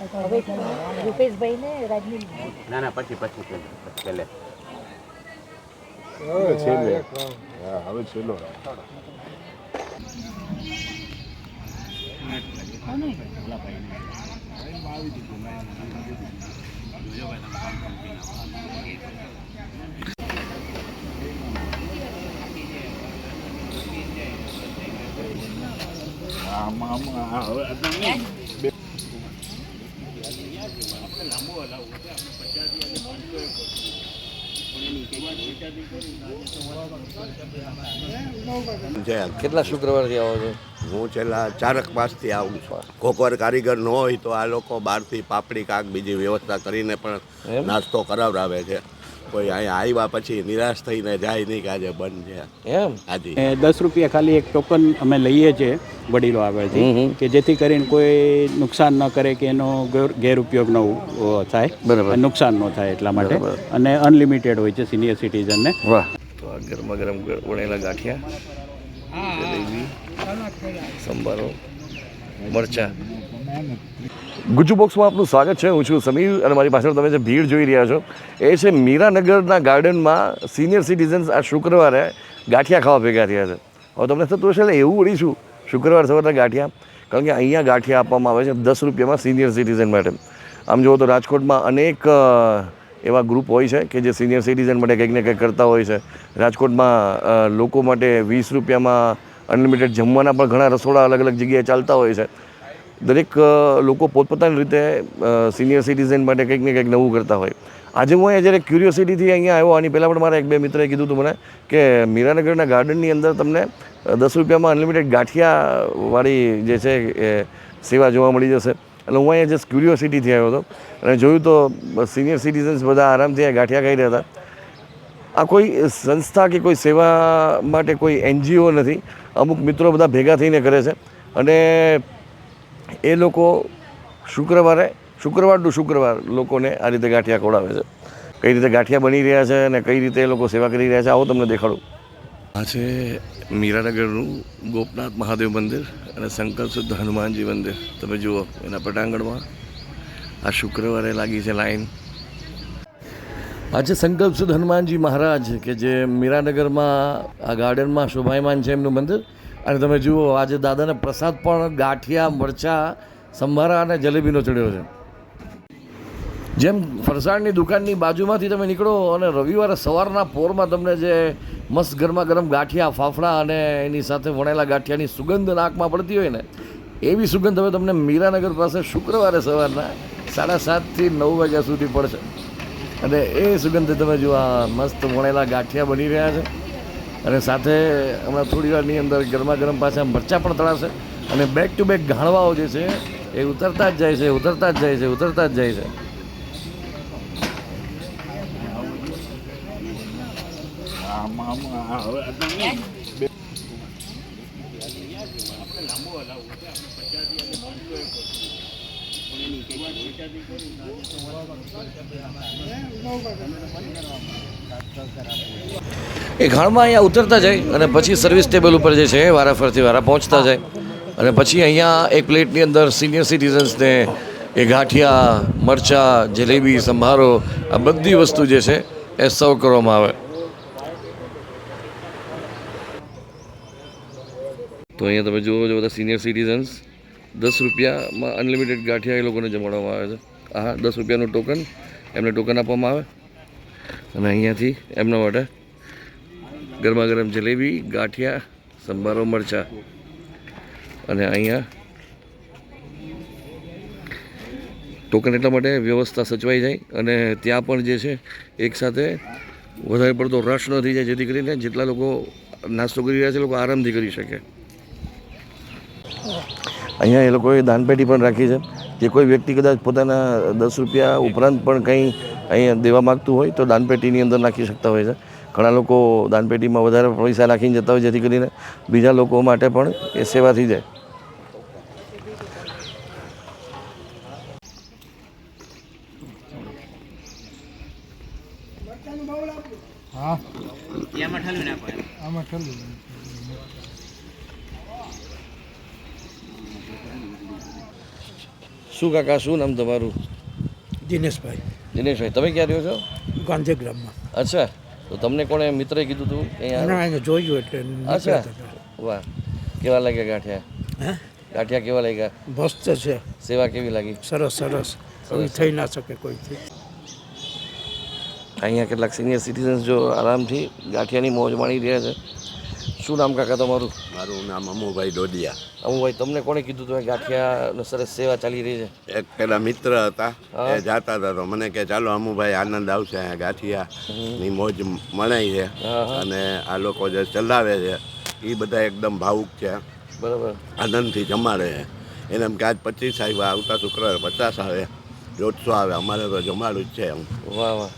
હવે રૂપેશભાઈ ને રાજની ના ના પછી પછી પહેલે હવે છેલ્લે. હા હવે છેલ્લો આમાં આમાં હવે આ બે છે કેટલા શુક્રવારથી આવો છો? હું છેલ્લા ચારક માસથી આવું છું. કોકવાર કારીગર ન હોય તો આ લોકો બહારથી પાપડી કાક બીજી વ્યવસ્થા કરીને પણ નાસ્તો કરાવડાવે છે. કોઈ અહીંયા આવ્યા પછી નિરાશ થઈને જાય નહીં કે આજે બંધ છે. એમ? હાજી દસ રૂપિયા ખાલી એક ટોકન અમે લઈએ છીએ વડીલો આગળથી કે જેથી કરીને કોઈ નુકસાન ન કરે કે એનો ગેરઉપયોગ ન થાય. બરાબર. નુકસાન ન થાય એટલા માટે. અને અનલિમિટેડ હોય છે સિનિયર સિટીઝનને વાહ. તો આ ગરમા ગરમ ઉણેલા વણેલા ગાંઠિયા જલેબી સંભારો. મરચા. ગુજુ બોક્સમાં આપનું સ્વાગત છે. હું છું સમીર અને મારી પાછળ તમે જે ભીડ જોઈ રહ્યા છો, એ છે મીરાનગરના ગાર્ડનમાં સિનિયર સિટીઝન્સ આ શુક્રવારે ગાંઠિયા ખાવા ભેગા થયા છે. હવે તમને થતું હશે, એટલે એવું વળીશું શુક્રવાર સવારના ગાંઠિયા, કારણ કે અહીંયા ગાંઠિયા આપવામાં આવે છે દસ રૂપિયામાં સિનિયર સિટીઝન માટે. આમ જુઓ તો રાજકોટમાં અનેક એવા ગ્રુપ હોય છે કે જે સિનિયર સિટીઝન માટે કંઈક ને કંઈક કરતા હોય છે. રાજકોટમાં લોકો માટે વીસ રૂપિયામાં અનલિમિટેડ જમવાના પણ ઘણા રસોડા અલગ અલગ જગ્યાએ ચાલતા હોય છે. દરેક લોકો પોતપોતાની રીતે સિનિયર સિટીઝન માટે કંઈક ને કંઈક નવું કરતા હોય. આજે હું અહીંયા જ્યારે ક્યુરિયોસિટીથી અહીંયા આવ્યો, આની પહેલાં પણ મારા એક બે મિત્રએ કીધું હતું મને કે મીરાનગરના ગાર્ડનની અંદર તમને દસ રૂપિયામાં અનલિમિટેડ ગાંઠિયાવાળી જે છે એ સેવા જોવા મળી જશે. એટલે હું અહીંયા જસ્ટ ક્યુરિયોસિટીથી આવ્યો હતો. અને જોયું તો સિનિયર સિટીઝન્સ બધા આરામથી આ ગાંઠિયા ખાઈ રહ્યા હતા. આ કોઈ સંસ્થા કે કોઈ સેવા માટે કોઈ એનજીઓ નથી. અમુક મિત્રો બધા ભેગા થઈને કરે છે. અને એ લોકો શુક્રવારે શુક્રવાર ટુ શુક્રવાર લોકોને આ રીતે ગાંઠિયા ખવડાવે છે. કઈ રીતે ગાંઠિયા બની રહ્યા છે અને કઈ રીતે એ લોકો સેવા કરી રહ્યા છે, આવો તમને દેખાડું. આ છે મીરાનગરનું ગોપનાથ મહાદેવ મંદિર અને સંકલ્પ શુદ્ધ હનુમાનજી મંદિર. તમે જુઓ, એના પટાંગણમાં આ શુક્રવારે લાગી છે લાઈન. આજે સંકલ્પ શુદ્ધ હનુમાનજી મહારાજ કે જે મીરાનગરમાં, આ ગાર્ડનમાં શોભાયમાન છે એમનું મંદિર. અને તમે જુઓ, આજે દાદાને પ્રસાદ પણ ગાંઠિયા, મરચા, સંભારા અને જલેબીનો ચડ્યો છે. જેમ ફરસાણની દુકાનની બાજુમાંથી તમે નીકળો અને રવિવારે સવારના પોરમાં તમને જે મસ્ત ગરમા ગરમ ગાંઠિયા, ફાફડા અને એની સાથે વણેલા ગાંઠિયાની સુગંધ નાકમાં પડતી હોય ને, એવી સુગંધ હવે તમને મીરાનગર પાસે શુક્રવારે સવારના સાડા સાતથી નવ વાગ્યા સુધી પડશે. અને એ સુગંધ તમે જો આ મસ્ત વણેલા ગાંઠિયા બની રહ્યા છે. અને સાથે હમણાં થોડી વારની અંદર ગરમા ગરમ પાછા મરચાં પણ તળાશે. અને બેક ટુ બેક ઘાણવાઓ જે છે એ ઉતરતા જ જાય છે ઉતરતા જ જાય છે ઉતરતા જ જાય છે. આમાં આમાં હા, હવે આ બે એ ઘાણમાં અહીંયા ઉતરતા જાય અને પછી સર્વિસ ટેબલ ઉપર જે છે વારા ફરતી વારા પહોંચતા જાય. અને પછી અહીંયા એક પ્લેટની અંદર સિનિયર સિટીઝન્સને એ ગાંઠિયા, મરચા, જલેબી, સંભારો, આ બધી વસ્તુ જે છે એ સર્વ કરવામાં આવે. તો અહીંયા તમે જુઓ છો બધા સિનિયર સિટીઝન્સ દસ રૂપિયામાં અનલિમિટેડ ગાંઠિયા એ લોકોને જમાડવામાં આવે છે. આ દસ રૂપિયાનું ટોકન એમને ટોકન આપવામાં આવે. અને અહીંયાથી એમના માટે ગરમા ગરમ જલેબી, ગાંઠિયા, સંભારો, મરચા અને અહીંયા ટોકન એટલા માટે વ્યવસ્થા સચવાઈ જાય અને ત્યાં પણ જે છે એકસાથે વધારે પડતો રશ ન થઈ જાય, જેથી કરીને જેટલા લોકો નાસ્તો કરી રહ્યા છે લોકો આરામથી કરી શકે. અહીંયા એ લોકોએ દાનપેટી પણ રાખી છે. જે કોઈ વ્યક્તિ કદાચ પોતાના દસ રૂપિયા ઉપરાંત પણ કંઈ અહીંયા દેવા માગતું હોય તો દાનપેટીની અંદર નાખી શકતા હોય છે. ઘણા લોકો દાનપેટીમાં વધારે પૈસા નાખીને જતા હોય જેથી કરીને બીજા લોકો માટે પણ એ સેવા થઈ જાય. એમાં ઠલવી નાખો એમ. શું કાકા શું નામ તમારું? દિનેશભાઈ. દિનેશભાઈ તમે ક્યાં રહ્યો છો? ગાંધીગ્રામમાં અચ્છા તો તમને કોણે મિત્રએ કીધું હતું અહીંયા અહીંયા જોયું એટલે અચ્છા. વાહ. કેવા લાગ્યા ગાંઠિયા? હે? ગાંઠિયા કેવા લાગ્યા? મસ્ત છે. સેવા કેવી લાગી? સરસ સરસ. કોઈ થઈ ના શકે કોઈથી. અહીંયા કેટલાક સિનિયર સિટીઝન્સ જો આરામથી ગાંઠિયાની મોજ માણી રહ્યા છે. શું નામ કાકા તમારું? મારું નામ અમુભાઈ ડોડિયા. અમુભાઈ તમને કોણે કીધું તમે ગાંઠિયા સરસ સેવા ચાલી રહી છે. એક પેલા મિત્ર હતા. એ જાતા હતા તો મને કે ચાલો અમુભાઈ આનંદ આવશે અહીંયા ગાંઠિયા ની મોજ મનાય છે. અને આ લોકો જે ચલાવે છે એ બધા એકદમ ભાવુક છે. બરાબર. આનંદથી જમાડે છે. એને એમ કે આજ પચીસ આવ્યા આવતા શુક્રવારે પચાસ આવે દોઢસો આવે અમારે તો જમાડું જ છે એમ. વાહ વાહ.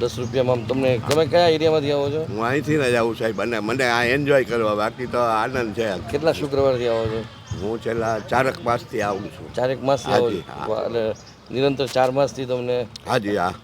દસ રૂપિયામાં તમને તમે કયા એરિયામાંથી આવો છો? હું અહીંથી જ આવું સાહેબ. અને મને આ એન્જોય કરવા બાકી તો આનંદ છે કેટલા શુક્રવારથી આવો છો? હું છેલ્લા ચારક માસથી આવું છું. ચારેક માસથી આવો છો? એટલે નિરંતર ચાર માસથી તમને? હાજી હા.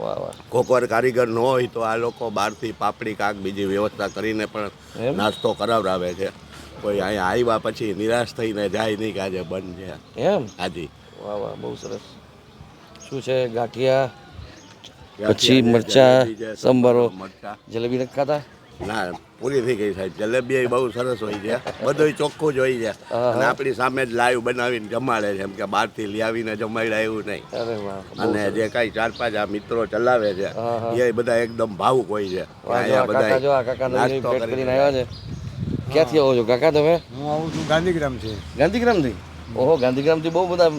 વાહ વાહ. કોકવાર કારીગર ન હોય તો આ લોકો બહારથી પાપડી કાક બીજી વ્યવસ્થા કરીને પણ? નાસ્તો કરાવડાવે છે. કોઈ અહીંયા આવ્યા પછી નિરાશ થઈને જાય નહીં કે આજે બંધ છે. એમ? હાજી. વાહ વાહ બહુ સરસ. શું છે ગાંઠિયા? પછી મરચાં, સંભારો. જલેબી નથી ખાતા ના પૂરી થઈ ગઈ સાહેબ. જલેબી બહુ સરસ હોય છે. બધું ચોખ્ખું જ હોય છે. અને આપણી સામે જ લાઈવ બનાવીને જમાડે છે. એમ કે બહારથી લઈ આવીને જમાડ્યા એવું નહીં. અરે વાહ બહુ અને જે કાંઈ ચાર પાંચ આ મિત્રો ચલાવે છે. એ બધા એકદમ ભાવુક હોય છે. નવી નાસ્તો કરીને કરીને આવ્યા છે. ક્યાંથી આવો છો? કાકા તમે? હું આવું છું ગાંધીગ્રામ છે ગાંધીગ્રામથી? ઓહો ગાંધીગ્રામથી બહુ બધા.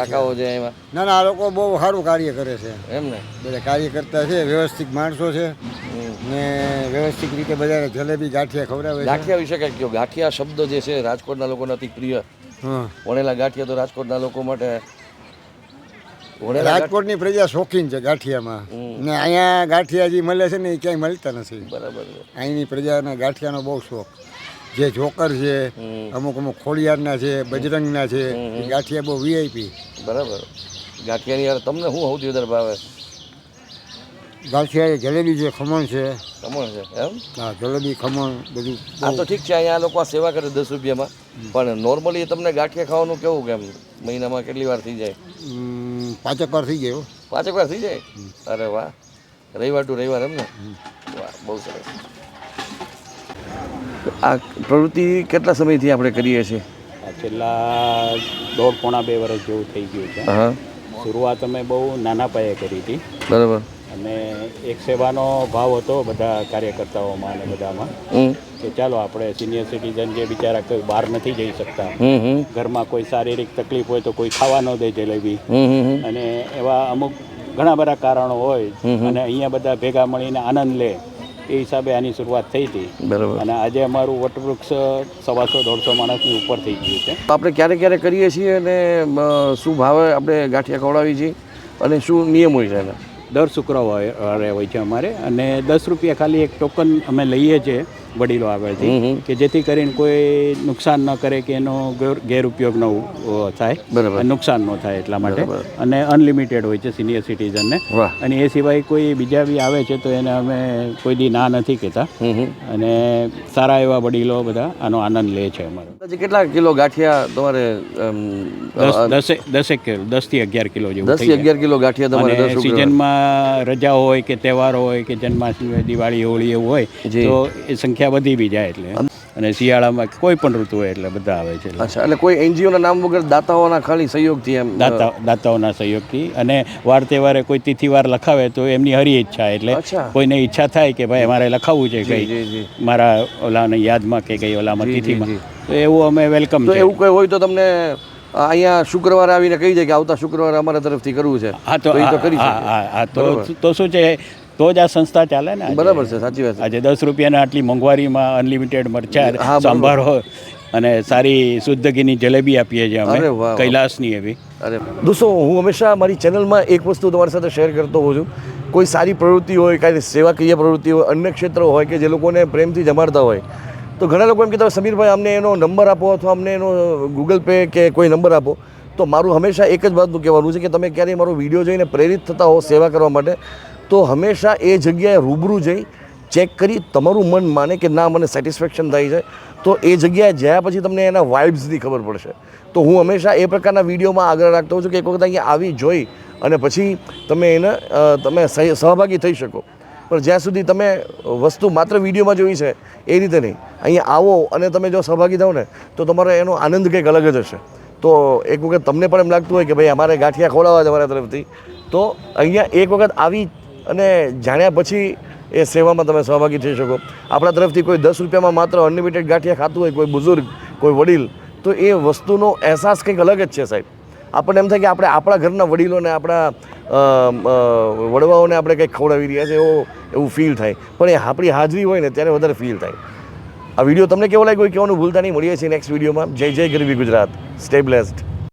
કાકાઓ છે એમાં. ના ના આ લોકો બહુ સારું કાર્ય કરે છે. એમ ને? બધા કાર્યકર્તા છે વ્યવસ્થિત માણસો છે. ને વ્યવસ્થિત રીતે બધાને જલેબી ગાંઠિયા ખવડાવે ગાંઠિયા વિશે કંઈક કહો. ગાંઠિયા શબ્દ જે છે રાજકોટના લોકોને અતિ પ્રિય. વણેલા ગાંઠિયા તો રાજકોટના લોકો માટે રાજકોટની પ્રજા શોખીન છે ગાંઠિયામાં. ને અહીંયા ગાંઠિયા જે મળે છે ને એ ક્યાંય મળતા નથી. બરાબર અહીંની પ્રજાના ગાંઠિયાનો બહુ શોખ. જે જોકર છે અમુક અમુક ખોડિયારના છે બજરંગના છે ગાંઠિયા બહુ વીઆઈપી બરાબર. ગાંઠિયાની યાર તમને શું સૌથી વધારે ભાવે? ગાંઠિયા જલેબી છે ખમણ છે. ખમણ છે એમ? હા જલેબી ખમણ બધું આ તો ઠીક છે અહીંયા લોકો સેવા કરે દસ રૂપિયામાં. પણ નોર્મલી તમને ગાંઠિયા ખાવાનું કેવું કેમ મહિનામાં કેટલી વાર થઈ જાય? પાંચેક વાર થઈ ગયો પાંચેક વાર થઈ જાય? અરે વાહ. રવિવાર ટુ રવિવાર એમ ને? વાહ બહુ સરસ. આ પ્રવૃત્તિ કેટલા સમયથી આપણે કરીએ છીએ? આ છેલ્લા દોઢ પોણા બે વર્ષ જેવું થઈ ગયું છે. હા. શરૂઆત અમે બહુ નાના પાયે કરી હતી. બરાબર. અને એક સેવાનો ભાવ હતો બધા કાર્યકર્તાઓમાં અને બધામાં કે ચાલો આપણે સિનિયર સિટીઝન જે બિચારા કોઈ બહાર નથી જઈ શકતા. ઘરમાં કોઈ શારીરિક તકલીફ હોય તો કોઈ ખાવા ન દે જલેબી. અને એવા અમુક ઘણા બધા કારણો હોય. અને અહીંયા બધા ભેગા મળીને આનંદ લે. એ હિસાબે આની શરૂઆત થઈ હતી. બરાબર. અને આજે અમારું વટવૃક્ષ સવાસો દોઢસો માણસની ઉપર થઈ ગયું છે. આપણે ક્યારે ક્યારે કરીએ છીએ અને શું ભાવે આપણે ગાંઠિયા ખવડાવીએ છીએ? અને શું નિયમ હોય છે એના? દર શુક્રવારે હોય છે અમારે. અને દસ રૂપિયા ખાલી એક ટોકન અમે લઈએ છીએ. વડીલો આગળથી કે જેથી કરીને કોઈ નુકસાન ન કરે કે એનો ગેરઉપયોગ ન થાય. બરાબર. નુકસાન ન થાય એટલા માટે. અને અનલિમિટેડ હોય છે સિનિયર સિટીઝનને. અને એ સિવાય કોઈ બીજા બી આવે છે તો એને અમે કોઈ દી ના નથી કહેતા. અને સારા એવા વડીલો બધા આનો આનંદ લે છે અમારો. કેટલા કિલો ગાંઠિયા તમારે દસેક કિલો દસથી અગિયાર કિલો જેવું દસથી અગિયાર કિલો ગાંઠિયા તમારે સિઝનમાં રજા હોય કે તહેવાર હોય કે જન્માષ્ટમી દિવાળી હોળી એવું હોય તો એ સંખ્યા વધી બી જાય એટલે. અને શિયાળામાં કોઈ પણ ઋતુ હોય એટલે બધા આવે છે. અચ્છા એટલે કોઈ એનજીઓના નામ વગર દાતાઓના ખાલી સહયોગથી એમ દાતા દાતાઓના સહયોગથી. અને વાર તહેવારે કોઈ તિથિવાર લખાવે તો એમની હરી ઈચ્છા એટલે કોઈને ઈચ્છા થાય કે ભાઈ અમારે લખાવવું છે કઈ. મારા ઓલાને યાદમાં કે કઈ ઓલામાં તિથિમાં. તો એવું અમે વેલકમ તો એવું કોઈ હોય તો તમને અહીંયા શુક્રવારે આવીને કહી જાય કે આવતા શુક્રવારે અમારા તરફથી કરવું છે. હા તો કરી હા, તો તો શું છે તો જ આ સંસ્થા ચાલે ને બરાબર છે સાચી વાત આજે દસ રૂપિયાના આટલી મોંઘવારીમાં અનલિમિટેડ મરચાં હા, હોય સંભારો અને સારી શુદ્ધ ઘીની જલેબી આપીએ છીએ અમે. કૈલાસની એવી. અરે દોસ્તો હું હંમેશા મારી ચેનલમાં એક વસ્તુ તમારી સાથે શેર કરતો હોઉં છું. કોઈ સારી પ્રવૃત્તિ હોય કાંઈ સેવાકીય પ્રવૃત્તિ હોય અન્ય ક્ષેત્રો હોય કે જે લોકોને પ્રેમથી જમાડતા હોય તો ઘણા લોકો એમ કહેતા હોય સમીરભાઈ અમને એનો નંબર આપો અથવા અમને એનો ગૂગલ પે કે કોઈ નંબર આપો. તો મારું હંમેશા એક જ વાતનું કહેવાનું છે કે તમે ક્યારેય મારો વીડિયો જોઈને પ્રેરિત થતા હો સેવા કરવા માટે. તો હંમેશા એ જગ્યાએ રૂબરૂ જઈ ચેક કરી તમારું મન માને કે ના, મને સેટિસ્ફેક્શન થાય છે. તો એ જગ્યાએ જ્યાં પછી તમને એના વાઇબ્સની ખબર પડશે. તો હું હંમેશા એ પ્રકારના વિડીયોમાં આગળ રાખતો હોઉં છું કે એક વખત અહીંયા આવી જોઈ અને પછી તમે એને તમે સહભાગી થઈ શકો. પણ જ્યાં સુધી તમે વસ્તુ માત્ર વિડીયોમાં જોઈ છે, એ રીતે નહીં. અહીંયા આવો અને તમે જો સહભાગી થાવ ને, તો તમારો એનો આનંદ કંઈક અલગ જ હશે. તો એક વખત તમને પણ એમ લાગતું હોય કે ભાઈ અમારે ગાંઠિયા ખોલાવા છે અમારા તરફથી. તો અહીંયા એક વખત આવી અને જાણ્યા પછી એ સેવામાં તમે સહભાગી થઈ શકો. આપણા તરફથી કોઈ દસ રૂપિયામાં માત્ર અનલિમિટેડ ગાંઠિયા ખાતું હોય, કોઈ બુઝુર્ગ, કોઈ વડીલ, તો એ વસ્તુનો અહેસાસ કંઈક અલગ જ છે સાહેબ. આપણને એમ થાય કે આપણે આપણા ઘરના વડીલોને, આપણા વડવાઓને આપણે કંઈક ખવડાવી રહ્યા છે એવો, એવું ફીલ થાય. પણ એ આપણી હાજરી હોય ને, ત્યારે વધારે ફીલ થાય. આ વીડિયો તમને કેવો લાગ્યો કહેવાનું ભૂલતા નહીં. મળીએ છીએ નેક્સ્ટ વિડીયોમાં જય જય ગરવી ગુજરાત. Stay blessed